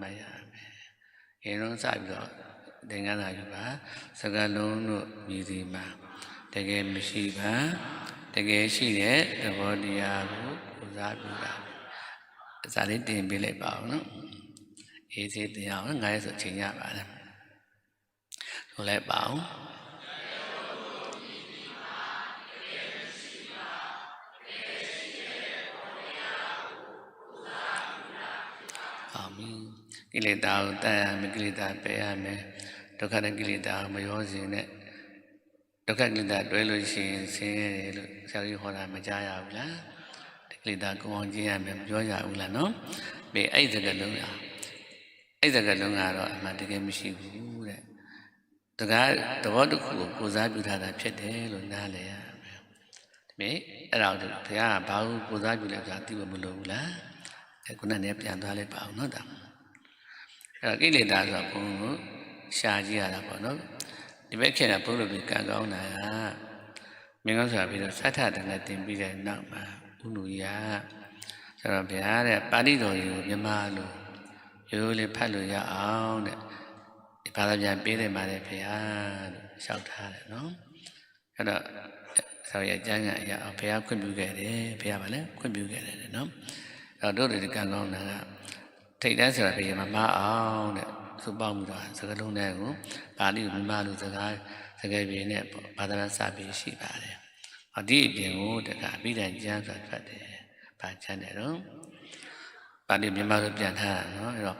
မှတ်ရမယ်ရင်လုံးစပြီးတော့သင်္ကန်းသာယူပါစကလုံးတို့မြည်စီမှာတကယ်မရှိပါတကယ်ရှိတဲ့သဘောတရားကိုကိုစားပြုတာအစားလေးတင်ပေးလိုက်ပါဦးနော်အေးစေးတင်အောင်နော်ငါရဲ့ဆိုချိန်ရပါတယ်ဆိုလိုက်ပါဦး အာမင်ကိလေသာကိုတတ်ရမယ်ကိလေသာပယ်ရမယ်ဒုက္ခတဲ့ကိလေသာကိုမရောစေနဲ့ဒုက္ခကိလေသာတွဲလို့ရှိရင်ဆင်းရဲတယ်လို့ဆရာကြီးဟောတာမကြားရဘူးလားဒီကိလေသာကိုအောင်ကျင့်ရမယ်မပြောရဘူးလားနော်ဘေးအဲ့ဒီစကလုံးကအဲ့ဒီစကလုံးကတော့အမှန်တကယ်မရှိဘူးတဲ့တကားသဘောတစ်ခုကိုကိုစားပြုထားတာဖြစ်တယ်လို့နားလည်ရမယ်ဒီမေအဲ့ဒါကိုဘုရားကဘာလို့ကိုစားပြုလဲဆိုတာသိဖို့မလိုဘူးလား အဲခုနကလည်းပြန်သွားလိုက်ပါအောင်နော်ဒါအဲကိလေသာဆိုတာဘုံကိုရှာကြည့်ရတာပေါ့နော်ဒီဘက်ခေတ်ကဘုံလိုပြီးကံကောင်းတာကမင်းကောင်းဆိုတာပြီးတော့သတ္ထတနဲ့တင်ပြီးတဲ့နောက်မှာဥလူရဆိုတော့ဗျာတဲ့ပါဠိတော်ကြီးကိုမြန်မာလိုရိုးရိုးလေးဖတ်လို့ရအောင်တဲ့ဒီဘာသာပြန်ပေးတယ်မှာတဲ့ဗျာလို့လျှောက်ထားတယ်နော်အဲ့တော့ဆောရကျမ်းကအရာဘုရားခွင့်ပြုခဲ့တယ်ဘုရားဗာလဲခွင့်ပြုခဲ့တယ်တဲ့နော်အဲ့ တော့တို့တွေကံကောင်းတာကထိတ်တန်းဆိုတာဘယ်မှာမအောင်တဲ့သူပေါင်းပြီးတော့စကားလုံးတွေကိုပါဠိကိုမြန်မာလိုစကားစကားပြေနဲ့ဘာသာစပြီးရှိပါတယ်။ဟောဒီအပြင်ကိုတကအပိဒံကျမ်းဆိုတာဖတ်တယ်။ဘာကျမ်းတယ်တော့ပါဠိမြန်မာလိုပြန်ထားတာနော်အဲ့တော့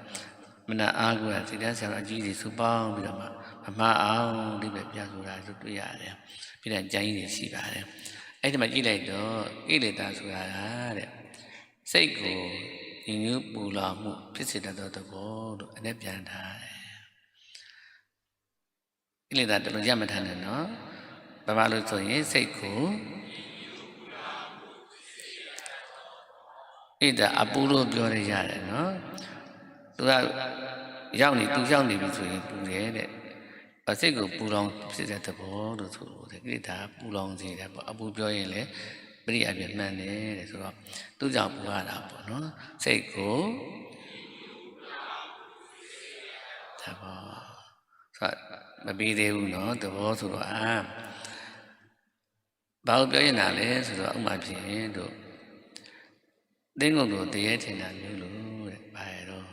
မနာအားကိုစိတ်တန်းဆရာတော်အကြီးကြီးစုပေါင်းပြီးတော့မှမမအောင်ဒီပဲပြန်ဆိုတာဆိုတွေ့ရတယ်။ပိဒံကျမ်းကြီးတွေရှိပါတယ်။အဲ့ဒီမှာကြည့်လိုက်တော့ဣလေတာဆိုတာတဲ့ စိတ်ကိုညီညွတ်ပူလောင်မှုဖြစ်စေတတ်သောသဘောလို့အ내ပြန်ထားတယ်။ဣလေသာတလုံးရမထမ်းနဲ့နော်။ဘာမှလို့ဆိုရင်စိတ်ကိုဣဒါအပူလို့ပြောရရတယ်နော်။သူကရောက်နေသူရောက်နေပြီဆိုရင်ပူတယ်တဲ့။အစိတ်ကိုပူလောင်ဖြစ်တဲ့သဘောလို့ဆိုလို့တဲ့ဣဒါပူလောင်စေတယ်ပေါ့အပူပြောရင်လည်း ပရိယာပြမှန်တယ်တဲ့ဆိုတော့သူကြောင့်ပူရတာပေါ့နော်စိတ်ကိုသဘောဆိုတော့မပြီးသေးဘူးနော်သဘောဆိုတော့အာဘာလို့ပြောရင်တာလဲဆိုတော့ဥမာဖြင့်တို့သင်္ကုတ်ကိုတရေထင်တာမျိုးလို့တဲ့ဘာရတော့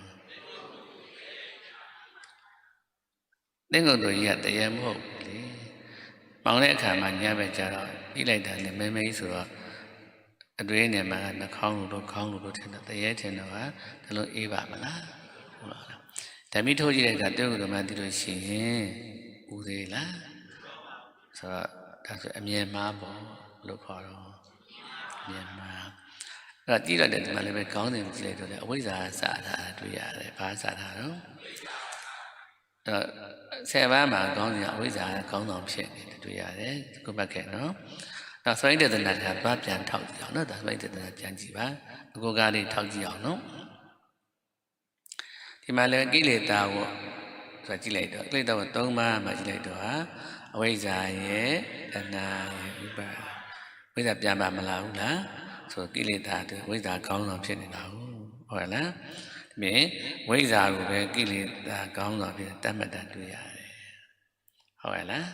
သင်္ကုတ်တို့ကြီးကတရေမဟုတ်ဘူးလေပေါင်းတဲ့အခါမှာညဘက်ကျတော့ပြီးလိုက်တာနဲ့မဲမဲကြီးဆိုတော့ အတွင်းနဲ့မှာနှာခေါင်းလိုလိုခေါင်းလိုလိုထင်တယ်တရေထင်တော့ဟာဒါလို့အေးပါမလားဟုတ်လားဓမီထိုးကြည့်တဲ့အခါတုတ်ကမှသိလို့ရှိရင်ဦးသေးလားဆိုတော့ဒါဆိုအမြင်မှားပေါ့လို့ခေါ်တော့အမြင်မှားအဲ့တော့ကြည့်လိုက်တဲ့ဒီမှာလည်းပဲခေါင်းစဉ်ကြည့်လိုက်တော့လေအဝိဇ္ဇာစာထားတွေ့ရတယ်ဘာစာထားတော့အဲ့ဆယ်ပါးမှာခေါင်းစဉ်အဝိဇ္ဇာခေါင်းဆောင်ဖြစ်နေတယ်တွေ့ရတယ်ခုမှတ်ခဲ့နော် နောက်ဆိုရင်တေသနာကဘာပြန်ထောက်ကြည့်အောင်နော်ဒါဆိုရင်တေသနာပြန်ကြည့်ပါအကိုကားလေးထောက်ကြည့်အောင်နော်ဒီမှာလည်းကိလေသာကိုဆိုတာကြည့်လိုက်တော့ကိလေသာကို၃ပါးမှာကြည့်လိုက်တော့ဟာအဝိဇ္ဇာရဲ့တဏှာရဲ့ဥပါဝိဇ္ဇာပြန်ပါမလားဘူးလားဆိုကိလေသာတွေဝိဇ္ဇာကောင်းဆောင်ဖြစ်နေတာဟုတ်ဟုတ်လားဒီပြင်ဝိဇ္ဇာကိုပဲကိလေသာကောင်းဆောင်ဖြစ်တတ်မှတ်တာတွေ့ရတယ်ဟုတ်ရဲ့လား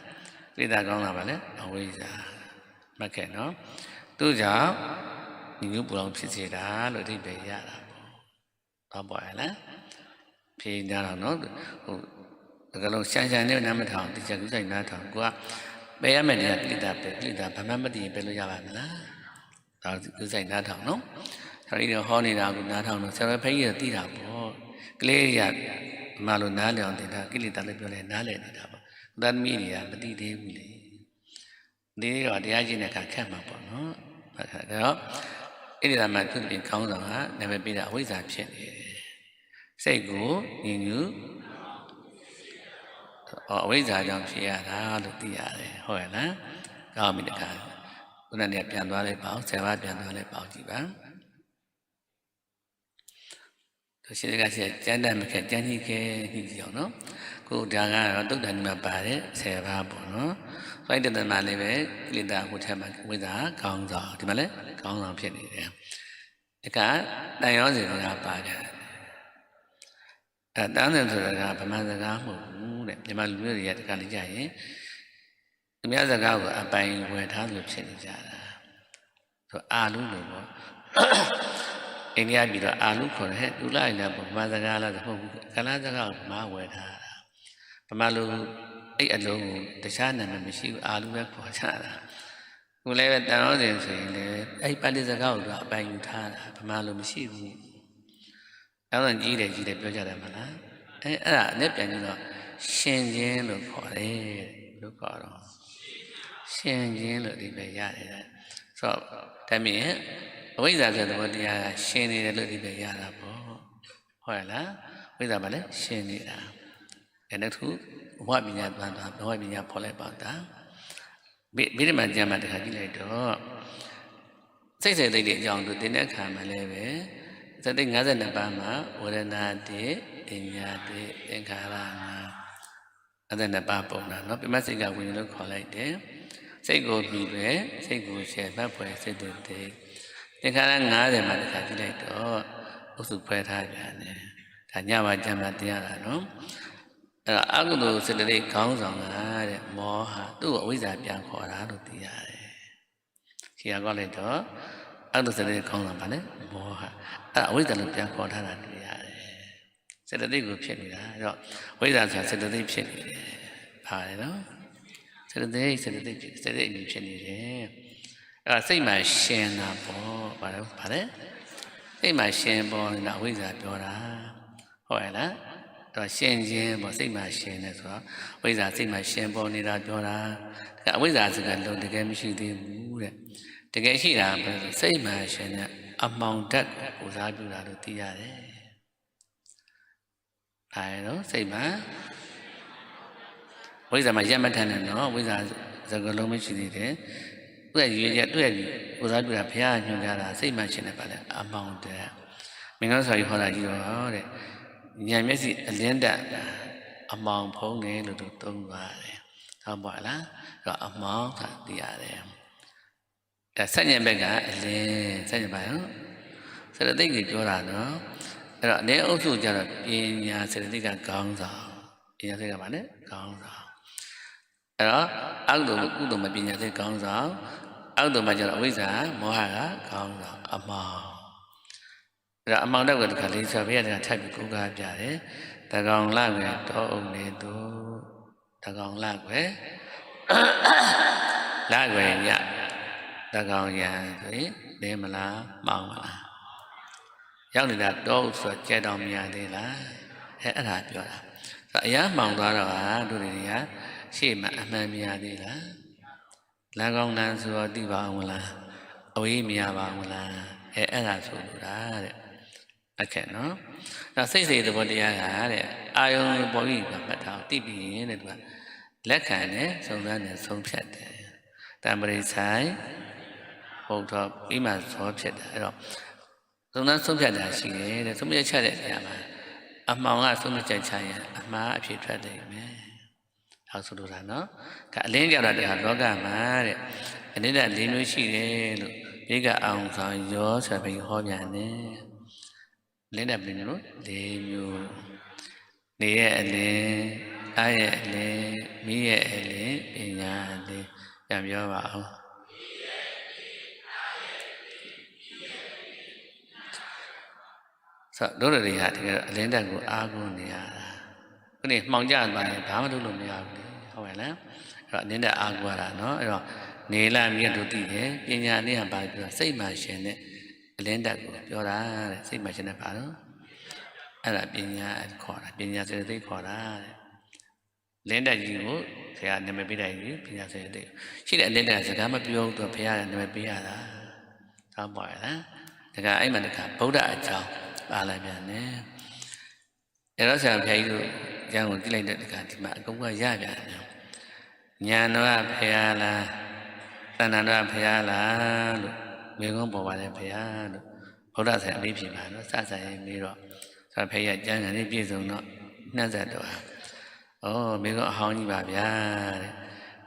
ကိလေသာကောင်းတာပါလေအဝိဇ္ဇာ မှတ်ခဲ့နော်သူကြောင့်ညီညွတ်ပူလောင်ဖြစ်စေတာလို့အဓိပ္ပာယ်ရတာပေါ့ဟုတ်ပါရဲ့လားဖြေကြတော့နော်ဟိုဒါကလုံးရှန်ရှန်နဲ့နားမထောင်တိကျကူးဆိုင်နားထောင်ကိုကပယ်ရမယ်နေရာကိလေသာပယ်ကိလေသာဘာမှမသိရင်ပယ်လို့ရပါမလားဒါကူးဆိုင်နားထောင်နော်ဆရာကြီးတော့ဟောနေတာကိုနားထောင်တော့ဆရာဖိကြီးကသိတာပေါ့ကလေးတွေကမလို့နားလည်အောင်တင်တာကိလေသာလည်းပြောလဲနားလည်နေတာပေါ့သာသမီတွေကမသိသေးဘူးလေ ဒီတော့တရားကျင့်တဲ့အခါခက်မှာပေါ့နော်ဟုတ်ကဲ့ဒါတော့အဲ့ဒီသာမှသူပြင်ကောင်းဆောင်ဟာနာမည်ပေးတာအဝိဇ္ဇာဖြစ်နေတယ်စိတ်ကိုညင်ညူအဝိဇ္ဇာကြောင့်ဖြစ်ရတာလို့သိရတယ်ဟုတ်ရဲ့လားကောင်းပြီတခါခုနကပြန်သွားလိုက်ပါအောင်ဆယ်ပါးပြန်သွားလိုက်ပါအောင်ကြည့်ပါသူရှိတဲ့ကရှိကျမ်းတတ်မခဲ့ကျမ်းကြီးခဲ့ညှိကြည့်အောင်နော်ကိုဒါကတော့တုတ်တန်မှာပါတယ်ဆယ်ပါးပေါ့နော်ဖို က်တတနာလေးပဲကိလေသာဟိုထက်မှာဝိဇ္ဇာကောင်းဆောင်ဒီမှာလဲကောင်းဆောင်ဖြစ်နေတယ်တခါတန်ရောစီကပါတယ်အဲတန်းတယ်ဆိုတာကဗမာစကားမဟုတ်ဘူးတဲ့မြန်မာလူမျိုးတွေကတခါလေကြာရင်သူများစကားကိုအပိုင်ဝယ်ထားလို့ဖြစ်နေကြတာဆိုအာလူလို့ပေါ့အိန္ဒိယပြည်တော့အာလူခေါ်တယ်ဟဲ့သူလိုက်နေဗမာစကားလားဟုတ်ဘူးကလားစကားကိုဗမာဝယ်ထားတာဗမာလူ အဲ့အလုံးကိုတခြားနာမည်မရှိဘူးအာလူပဲခေါ်ကြတာခုလည်းပဲတန်ရောစင်ဆိုရင်လည်းအဲ့ပါဠိစကားကိုတော့အပိုင်ယူထားတာဗမာလူမရှိဘူးအဲ့ဒါကြီးတယ်ကြီးတယ်ပြောကြတယ်မလားအဲအဲ့ဒါနဲ့ပြန်ပြီးတော့ရှင်ချင်းလို့ခေါ်တယ်လို့ခေါ်တော့ရှင်ချင်းလို့ဒီပဲရတယ်တဲ့ဆိုတော့ဒါမြင်အဝိဇ္ဇာဆိုတဲ့ဘောတရားကရှင်နေတယ်လို့ဒီပဲရတာပေါ့ဟုတ်ရလားဝိဇ္ဇာဘာလဲရှင်နေတာအဲ့ဒါသူ ဘဝပညာပန်တာဘဝပညာဖော်လိုက်ပါတာဒီဒီမှာကြံမှာတခါကြည့်လိုက်တော့စိတ်စိတ်သိတဲ့အကြောင်းသူတင်တဲ့အခါမှာလည်းပဲ သတိ52ပါးမှာဝရဏတိအညာတိသင်္ခါရငါအဲ့ဒါနှစ်ပါးပုံတာเนาะပြမစိတ်ကဝိညာဉ်လို့ခေါ်လိုက်တယ်စိတ်ကိုပြီးပဲစိတ်ကိုရှယ်ဘတ်ဖွယ်စိတ်တွေတည်သင်္ခါရ50မှာတစ်ခါကြည့်လိုက်တော့အုပ်စုဖွဲထားပြန်တယ်ဒါညမှာကြံမှာတရားတာเนาะ အဲ့တော့အကုသိုလ်စေတသိက်ခေါင်းဆောင်ကတဲ့မောဟသူ့ကိုအဝိဇ္ဇာပြန်ခေါ်တာလို့သိရတယ်ခီယာကောက်လိုက်တော့အဲ့ဒါစေတသိက်ခေါင်းဆောင်ပါလေမောဟအဲ့အဝိဇ္ဇာလို့ပြန်ခေါ်ထားတာတွေ့ရတယ်စေတသိက်ကိုဖြစ်နေတာအဲ့တော့ဝိဇ္ဇာဆိုတာစေတသိက်ဖြစ်နေတယ်ပါတယ်နော်စေတသိက်စေတသိက်ဖြစ်စေတသိက်အမြင်ဖြစ်နေတယ်အဲ့ဒါစိတ်မှရှင်တာပေါ့ဗါလဲဗါလဲစိတ်မှရှင်ပေါ်နေတာအဝိဇ္ဇာပြောတာဟုတ်ရဲ့လား တော့ရှင်ခြင်းပေါ့စိတ်မှရှင်တယ်ဆိုတော့ဝိဇ္ဇာစိတ်မှရှင်ပေါ်နေတာပြောတာဒါကအဝိဇ္ဇာစကားလုံးတကယ်မရှိသေးဘူးတဲ့တကယ်ရှိတာပဲစိတ်မှရှင်တဲ့အမောင်ဓာတ်ကိုပူစားပြုတာလို့သိရတယ်။အဲတော့စိတ်မှဝိဇ္ဇာမှာရက်မထန်တယ်နော်ဝိဇ္ဇာစကားလုံးမရှိသေးတယ်။သူ့ရဲ့ရည်ရတွေ့ပြီးပူစားပြုတာဘုရားညွှန်ကြားတာစိတ်မှရှင်တယ်ပါလေအမောင်ဓာတ်မင်္ဂလာဆောင်ကြီးဟောတာကြီးတော့တဲ့ ဉာဏ်မျက်စိအလင်းတက်အမောင်ဖုံးတယ်လို့သူသုံးပါတယ်။ဟုတ်ပါလား။အဲ့တော့အမောင်ကသိရတယ်။ဒါဆက်ညံဘက်ကအလင်းဆက်ညံပါနော်။စေတသိက်ကြီးပြောတာနော်။အဲ့တော့အနေအုပ်စုကျတော့ပညာစေတသိက်ကခေါင်းဆောင်။ပညာစေတသိက်ကပါလေခေါင်းဆောင်။အဲ့တော့အကုသိုလ်ကုသိုလ်မပညာစေခေါင်းဆောင်။အကုသိုလ်မှာကျတော့အဝိဇ္ဇာမောဟကခေါင်းဆောင်အမောင်။ အဲ့တော့အမောင်တော့ကတခါလေးဆိုဘုရားကထပ်ပြီးကိုးကားပြတယ်။တကောင်လကွယ်တောအုံနေသူတကောင်လကွယ်လကွယ်ညတကောင်ရံဆိုရင်လဲမလားမောင်းမလားရောက်နေတာတော့ဆိုကြဲတော်မြင်သေးလားအဲအဲ့ဒါပြောတာဆိုအရာမှောင်သွားတော့ဟာတို့တွေကရှေ့မှာအမှန်မြင်သေးလားလမ်းကောင်းလမ်းဆိုတော့သိပါအောင်လားအဝေးမြင်ပါအောင်လားအဲအဲ့ဒါဆိုလို့တာတဲ့ အခက်နော်ဒါစိတ်စိတ်သဘောတရားကတဲ့အာယုံပေါ်ကြီးကမှတ်ထားသိပြီးရင်တဲ့သူကလက်ခံနဲ့စုံစမ်းနဲ့ဆုံးဖြတ်တယ်တံပရိဆိုင်ဟုတ်တော့ပြီးမှဇောဖြစ်တယ်အဲ့တော့သုံးသပ်ဆုံးဖြတ်တာရှိတယ်တဲ့ဆုံးဖြတ်ချက်တဲ့နေရာမှာအမှောင်ကဆုံးဖြတ်ချက်ချရင်အမှားအဖြစ်ထွက်တယ်မယ်ဟောဆိုလိုတာနော်ကအလင်းကြတာတရားလောကမှာတဲ့အနိဒ၄မျိုးရှိတယ်လို့ဒီကအောင်ဆောင်ရောဆိုပြီးဟောပြန်တယ် လင်းတဲ့ပင်မျိုး၄မျိုးနေရဲ့အလင်းအရဲ့အလင်းမိရဲ့အလင်းပညာအလင်းပြန်ပြောပါဦးဆိုတော့တို့တွေဟာတကယ်အလင်းတက်ကိုအားကိုးနေရတာခုနေမှောင်ကြသွားရင်ဘာမှလုပ်လို့မရဘူးဟုတ်ရဲ့လားအဲ့တော့အလင်းတက်အားကိုးရတာနော်အဲ့တော့နေလမြတ်တို့သိတယ်ပညာနဲ့ကဘာပြောစိတ်မှရှင်တဲ့ လင်းတက်ကိုပြောတာတဲ့စိတ်မှရှင်တဲ့ပါတော့အဲ့ဒါပညာခေါ်တာပညာစေတသိက်ခေါ်တာတဲ့လင်းတက်ကြီးကိုဆရာနာမည်ပေးလိုက်ပြီပညာစေတသိက်ရှိတဲ့အလင်းတက်ကစကားမပြောဘူးသူဘုရားကနာမည်ပေးရတာသောက်ပါရလားဒါကအဲ့မှာတခါဗုဒ္ဓအကြောင်းပါလာပြန်တယ်အဲ့တော့ဆရာဘုရားကြီးတို့အကြောင်းကိုသိလိုက်တဲ့တခါဒီမှာအကုန်ကရပြန်တယ်ညာတော့ဘုရားလားတဏ္ဍာတော့ဘုရားလားလို့ မေကုန်းပေါ်ပါတယ်ဘုရားလို့ဗုဒ္ဓဆရာအလေးဖြေပါနော်စစရင်ပြီးတော့ဆရာဘုရားကျမ်းဂန်လေးပြည့်စုံတော့နှက်ဆက်တော့ဩမေကုန်းအဟောင်းကြီးပါဗျာတဲ့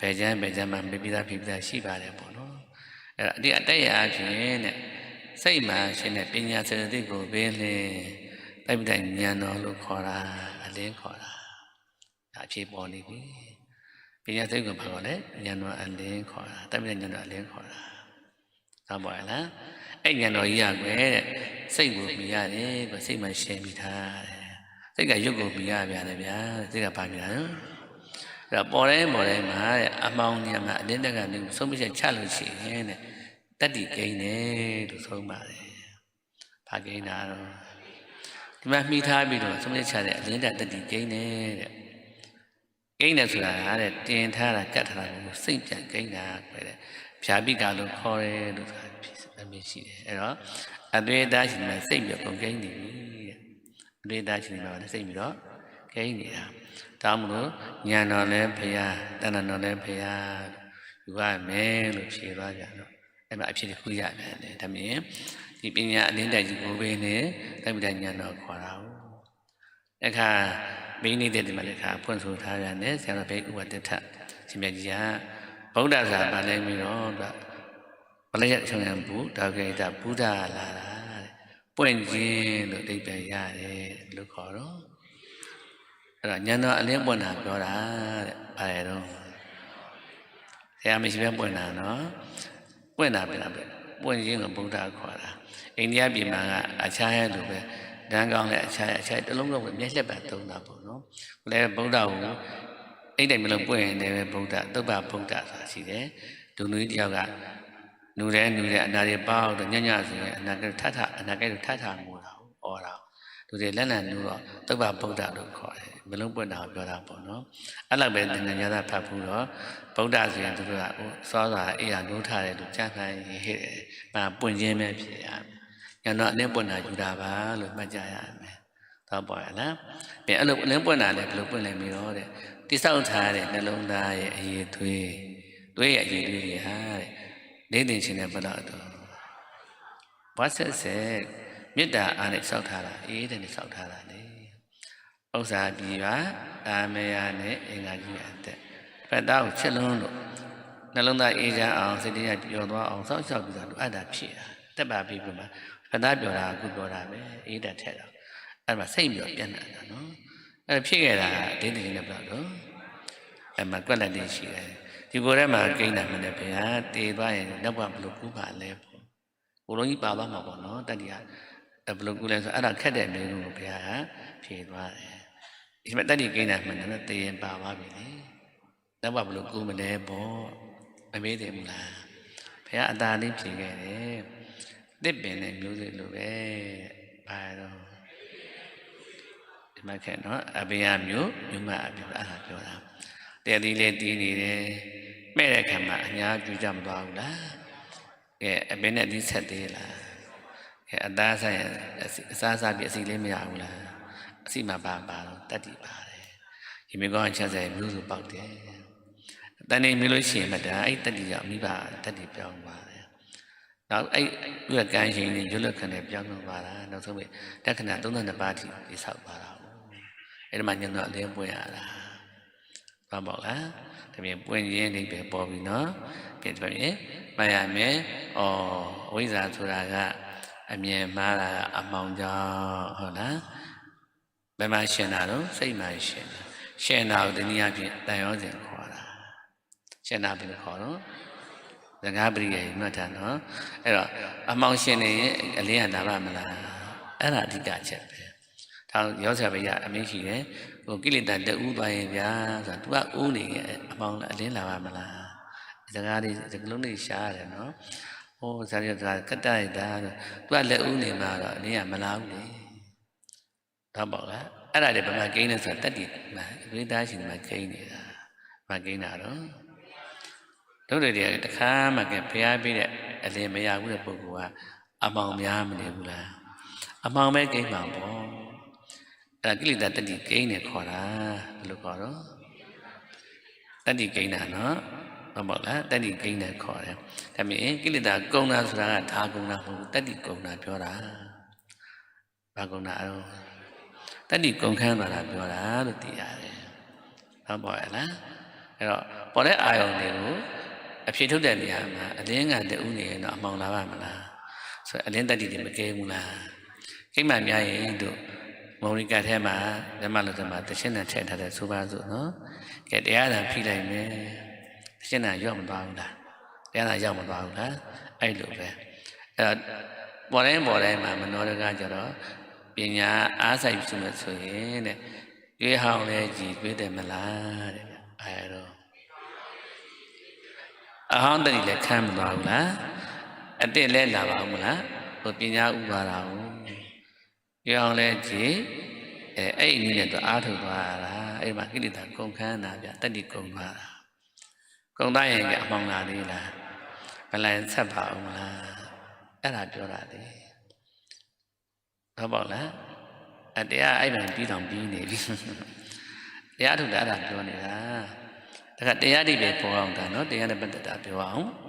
ဘယ်ကျမ်းဘယ်ကျမ်းမှမေပိသားဖိပိသားရှိပါတယ်ပေါ့နော်အဲ့ဒါအတိအတက်ရအဖြစ်တဲ့စိတ်မှရှင်တဲ့ပညာစေတသိက်ကိုပင်လင်းတိုက်ပိဋကဉာဏ်တော်လို့ခေါ်တာအလင်းခေါ်တာဒါအဖြစ်ပေါ်နေပြီပညာစိတ်ကဘာခေါ်လဲဉာဏ်တော်အလင်းခေါ်တာတိုက်ပိဋကဉာဏ်တော်အလင်းခေါ်တာ သာပေါ်ရလားအဲ့ဉာဏ်တော်ကြီးရကွယ်တဲ့စိတ်ကိုမြင်ရတယ်ကွစိတ်မှရှင်းပြီးသားတဲ့စိတ်ကရုပ်ကိုမြင်ရပြန်တယ်ဗျာစိတ်ကဘာမြင်တာနော်အဲ့တော့ပေါ်တိုင်းပေါ်တိုင်းမှာတဲ့အမောင်းဉာဏ်မှာအတင်းတက်ကနေဆုံးဖြတ်ချက်ချလို့ရှိရင်တဲ့တတ္တိကိန်းတယ်လို့ဆုံးပါတယ်ဘာကိန်းတာတော့ဒီမှာမိထားပြီးတော့ဆုံးဖြတ်ချတဲ့အလင်းတက်တတ္တိကိန်းတယ်တဲ့ကိန်းတယ်ဆိုတာကတဲ့တင်ထားတာကတ်ထားတာကိုစိတ်ပြန်ကိန်းတာပဲတဲ့ ဖြာပိကလို့ခေါ်တယ်လို့ဆိုတာအမြင်ရှိတယ်အဲ့တော့အသွေးသားရှင်မှာစိတ်ပြီးတော့ကိန်းနေပြီတဲ့အသွေးသားရှင်မှာစိတ်ပြီးတော့ကိန်းနေတာဒါမှမဟုတ်ညာတော်လည်းဖရာတဏ္ဍတော်လည်းဖရာယူရမယ်လို့ဖြေသွားကြတော့အဲ့မှာအဖြစ်တစ်ခုရပြန်တယ်ဒါမြင်ဒီပညာအလင်းတက်ကြီးကိုပဲနဲ့တိုက်ပဒညာတော်ခေါ်တာဟုတ်အခါမင်းနေတဲ့ဒီမှာလည်းခါဖွင့်ဆိုထားရတယ်ဆရာတော်ဘိဥပဒတ္ထရှင်မြတ်ကြီးက ဗုဒ္ဓဆရာဗာလဲပြီးတော့ဗလရချုံရံဘူးဒါကေတာဘုရားလာတာတဲ့ပွင့်ခြင်းလို့အဓိပ္ပာယ်ရတယ်လို့ခေါ်တော့အဲ့တော့ဉာဏ်တော်အလင်းပွင့်တာပြောတာတဲ့ဘာလဲတော့ဆရာမရှိပဲပွင့်တာနော်ပွင့်တာပြန်ပဲပွင့်ခြင်းကိုဘုရားခေါ်တာအိန္ဒိယပြည်မှာကအခြားရဲ့လိုပဲဒန်းကောင်းတဲ့အခြားအခြားတစ်လုံးလုံးပဲမျက်လက်ပါသုံးတာပေါ့နော်ဘယ်လဲဗုဒ္ဓကို အဲ့တိုင်မလို့ပွင့်ရင်လည်းဗုဒ္ဓသုဘဗုဒ္ဓဆိုတာရှိတယ်ဒုနည်းတယောက်ကနူတယ်နူတယ်အနာတွေပေါ့တော့ညညဆိုရင်အနာကထထအနာကဲထထငိုတာဟောတာလူတွေလက်လန်နူတော့သုဘဗုဒ္ဓလို့ခေါ်တယ်မလုံးပွင့်တာကိုပြောတာပေါ့နော်အဲ့လောက်ပဲသင်္ကန်းရတာဖတ်ဘူးတော့ဗုဒ္ဓဆိုရင်သူတို့ကဟိုစောစွာအေးရနိုးထားတယ်လို့ကြားနိုင်ဟဲ့တယ်။ဒါပွင့်ခြင်းပဲဖြစ်ရမယ်။ညတော့အလင်းပွင့်တာယူတာပါလို့မှတ်ကြရမယ်။တော့ပေါ်ရလား။ပြန်အဲ့လိုအလင်းပွင့်တာလည်းဘယ်လိုပွင့်လဲမရောတဲ့။ တိဆောက်ထားတဲ့နှလုံးသားရဲ့အရေးသွေးသွေးရဲ့အရေးသွေးတွေဟာတဲ့နေသိချင်းတဲ့ဘလောက်တော့ဘာဆက်ဆက်မေတ္တာအားနဲ့စောက်ထားတာအေးတဲ့နဲ့စောက်ထားတာလေဥစ္စာပြည်ပါအာမေယနဲ့အင်္ဂါကြီးအသက်ဖတ်သားကိုချစ်လွန်းလို့နှလုံးသားအေးချမ်းအောင်စိတ်တရားပျော်သွားအောင်စောက်ရှောက်ပြီးတော့လိုအပ်တာဖြစ်တာတက်ပါပြီပြမှာဖတ်သားပြောတာအခုပြောတာပဲအေးတက်ထက်တော့အဲ့မှာစိတ်ပြောပြန်လာတာနော် အဲ့ဖြစ်ခဲ့တာဒိဋ္ဌိနဲ့ဘလောက်တော့အဲ့မှာကွက်လက်လေးရှိတယ်ဒီကိုယ်ထဲမှာကိန်းတာမှလည်းဘုရားတည်သွားရင်တော့ဘယ်လိုကူပါလဲပေါ့ကိုလုံးကြီးပါသွားမှာပေါ့နော်တတိယဘယ်လိုကူလဲဆိုအဲ့ဒါခက်တဲ့မျိုးကိုဘုရားကဖြေသွားတယ်ဒီမှာတတိကိန်းတာမှလည်းတည်ရင်ပါသွားပြီလေတော့ဘယ်လိုကူမလဲပေါ့မမေးတယ်မလားဘုရားအသာလေးဖြေခဲ့တယ်တစ်ပင်နဲ့မျိုးစိလိုပဲဘာတော့ ဒီမှာခဲ့နော်အဘေယမျိုးမြမအပြောအဲ့ဒါပြောတာတဲ့ဒီလေးတီးနေတယ်မဲ့တဲ့ခံမှာအညာပြူကြမသွားဘူးလားကဲအဘင်းနဲ့ဒီဆက်သေးလားကဲအသားဆိုင်အစားစားပြီးအစီလေးမရဘူးလားအစီမှာပါပါတော့တတ်တည်ပါတယ်ဒီမိကောင်းချက်ဆိုင်မျိုးစုပေါက်တယ်တန်နေမျိုးလို့ရှိရင်မတာအဲ့တတ်တည်ကြောင့်မိဘတတ်တည်ပြောင်းပါတယ်နောက်အဲ့သူကကန်းရှင်နဲ့ရွတ်လက်ခံနဲ့ပြောင်းလို့ပါတာနောက်ဆုံးပဲတက္ကနာ32ပါးထိဒီဆောက်ပါတာ အဲ့ဒီမှာညံတော့အလင်းပွင့်ရတာဘာပေါ့လားဒါပြင်ပွင့်ရင်းနေပဲပေါ်ပြီနော်ပြန်ပြောရင်မှတ်ရမယ်ဩဝိဇ္ဇာဆိုတာကအမြင်မှားတာအမှောင်ကြောင့်ဟုတ်လားဘယ်မှာရှင်တာတော့စိတ်မှာရှင်တာရှင်တာကိုတနည်းအားဖြင့်တန်ရောစဉ်ခေါ်တာရှင်တာဘယ်လိုခေါ်တော့သံဃာပရိယေမှတ်တာနော်အဲ့တော့အမှောင်ရှင်နေရင်အလင်းကလာပါမလားအဲ့ဒါအဓိကချက်ပဲ ဒါရောဆရာဘုရားအမင်းရှိတယ်ဟိုကိလေသာတူးသွားရင်ဗျာဆိုတာ तू ကဦးနေရင်အမှောင်အလင်းလာပါမလားစကားလေးစကလုံးလေးရှားရတယ်နော်ဟိုဇာတိကကတ္တရတာဆို तू ကလက်ဦးနေမှာတော့အလင်းကမလာဘူးလေဒါပေါ့လားအဲ့ဒါတွေဗမာကိန်းနေဆိုတာတတ်တည်မှာဝိသားရှင်မှာကိန်းနေတာဗမာကိန်းတာတော့တို့တွေတခါမှကဘုရားပြတဲ့အလင်းမရဘူးတဲ့ပုဂ္ဂိုလ်ကအမောင်များမနေဘူးလားအမောင်ပဲကိန်းမှာပေါ့ အဲ့ဒါကိလေသာတတိကိန်းနဲ့ခေါ်တာဘယ်လိုခေါ်တော့တတိကိန်းတာနော်ဟုတ်ပါလားတတိကိန်းနဲ့ခေါ်တယ်ဒါမြင်ကိလေသာကုံတာဆိုတာကဒါကုံတာမဟုတ်ဘူးတတိကုံတာပြောတာဘာကုံတာအဲ့တတိကုံခန်းတာလားပြောတာလို့သိရတယ်ဟုတ်ပါရဲ့လားအဲ့တော့ပေါ်တဲ့အာယုံတွေကိုအဖြစ်ထုတ်တဲ့နေရာမှာအလင်းကတူးနေရင်တော့အမှောင်လာပါမလားဆိုအလင်းတတိတွေမကဲဘူးလားကိမ့်မှများရင်တို့ မောင်ရိကထဲမှာဓမ္မလို့ဓမ္မတရှင်းနဲ့ထည့်ထားတဲ့ဆိုပါစို့နော်ကဲတရားသာဖိလိုက်မယ်တရှင်းနဲ့ရောက်မသွားဘူးလားတရားသာရောက်မသွားဘူးလားအဲ့လိုပဲအဲ့တော့ပေါ်တိုင်းပေါ်တိုင်းမှာမနောရကကြတော့ပညာအားဆိုင်ပြုမယ်ဆိုရင်တဲ့ရွေးဟောင်းလဲကြည်တွေးတယ်မလားတဲ့အဲ့တော့အဟောင်းတတိလည်းခံမသွားဘူးလားအတိတ်လည်းလာပါဦးမလားဟိုပညာဥပါတာကို ရွေးဟောင်းလဲကြည်အဲအဲ့ဒီနည်းနဲ့တော့အားထုတ်သွားတာအဲ့မှာကိလေသာကုန်ခန်းတာဗျတတိကုန်သွားတာကုန်သားရင်ကြအမှောင်လာသေးလားဘယ်လိုက်ဆက်ပါအောင်မလားအဲ့ဒါပြောတာလေဟုတ်ပါလားအတရားအဲ့မှာပြီးတော့ပြီးနေပြီတရားထုတ်တာအဲ့ဒါပြောနေတာဒါကတရားတွေပဲပေါ်အောင်ဒါနော်တရားနဲ့ပတ်သက်တာပြောအောင်